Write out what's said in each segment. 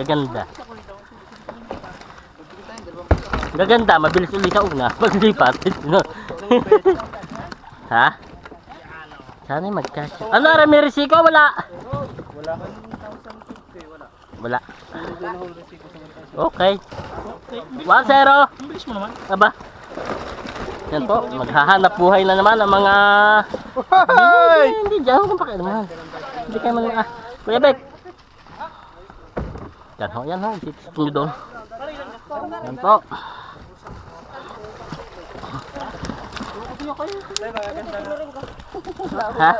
Gaganda. Gaganda, mabilis ulit sa una. Paglipat. No? ha? Sana yung magkasya. Ano, Ramirez ko? Wala. Wala. Wala. Okay. 1-0. Bilis mo naman. Aba. Yan po, maghahanap buhay na naman ang mga... Hoy! Hindi, hindi, dyan kung pakialaman. Hindi kayo mag... Ah, Kuya Bek. Yan ho, yan ho. Sitisip nyo doon. Yan po. Ha?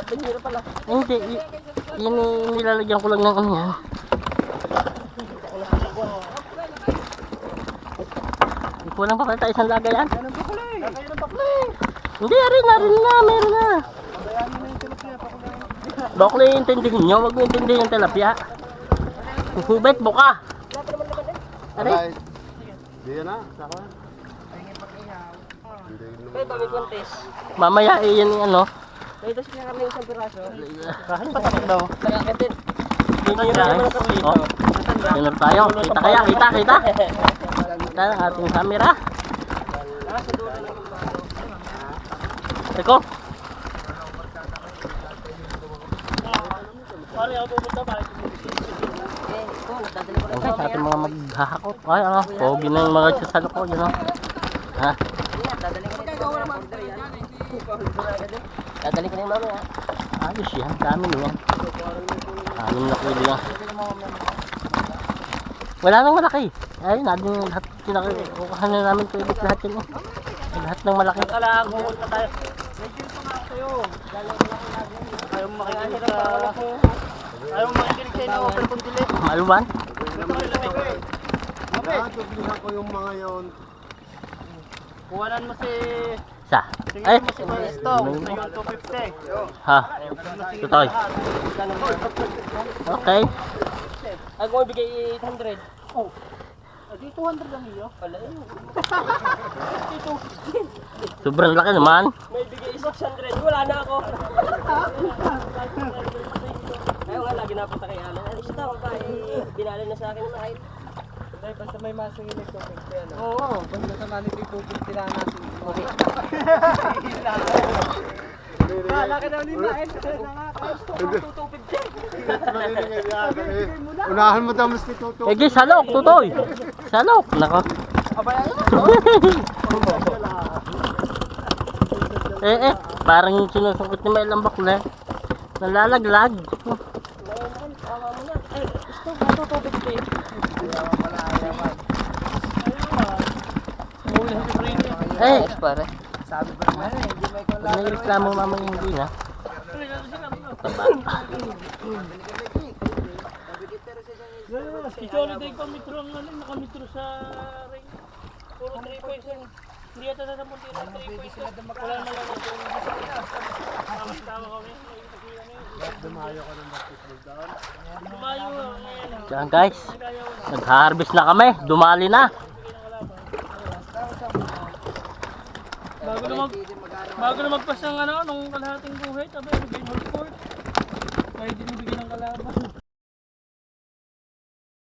Hindi. y- Yun yung nilalagyan ko lang ng ano yan. Kulang pa pala tayo isang lagay yan. Hindi, arin na, arin na, meron na. Bakla yung intindihin nyo, huwag mo intindihin yung tilapia. Hubet, buka. Aray, Aray. Di yan na. Saka. Hindi naman. mamaya eh, yan yung ano. Kahit patakot daw. Guys, oh, dinner tayo. Kita kaya, kita, kita. Kita ang ating camera. Teko, Pare, ako pupunta ba? ang sa ating mga maghahakot. Ay, ano, pogi na yung mga sasalo ko, yun oh. Ha? Dadali ko na yung mamaya. Ayos yan, dami niyan. Anim na kilo yan. Wala nang malaki. Ay, natin lahat kinakakuha na namin pwede lahat yan. eh. Lahat ng malaki. Kala, pupunta tayo. Medyo pa nga kayo. Ayaw makikinig sa... Ayaw mo makikinig sa inyo. Open kung dili. Maluwan. Natublihan ko yung mga yon. Kuhanan mo si... Sa. Ay. mo si yung 250. Ha. Tutoy. Okay. Ako ibigay 800. Oh. Adi 200 lang iyo. Wala yun. Sobrang laki naman. May bigay 600. Wala na ako. Ayaw nga lagi napunta kay Alan. Ano siya tawag ba? Eh, binali na sa akin ng mahal. Dahil basta may masingin ito. Ano? Oo. Basta sa manit ito, tira natin. Okay. Wala ka daw ni Mael. Unahan mo daw mas. Eh, guys, salok, tutoy. Salok. Nako. eh, eh. Parang yung sinusungkot ni Mel ang bakla. Nalalaglag. Eh, pare. Pag nagreklamo mamaya hindi na. Ikaw na din kamitro ang ano, nakamitro sa ring. Puro 3 points yan. Hindi yata sa sampung tira, 3 points. Wala na lang ako. Tama kami. Dumayo ka ng basketball ngayon. ah. Diyan guys. Nag-harvest na kami. Dumali na. Bago na mag bago na magpas ng ano, nung kalahating buhay, tabi, bigay mo sport. Kahit din bigyan ng kalaban.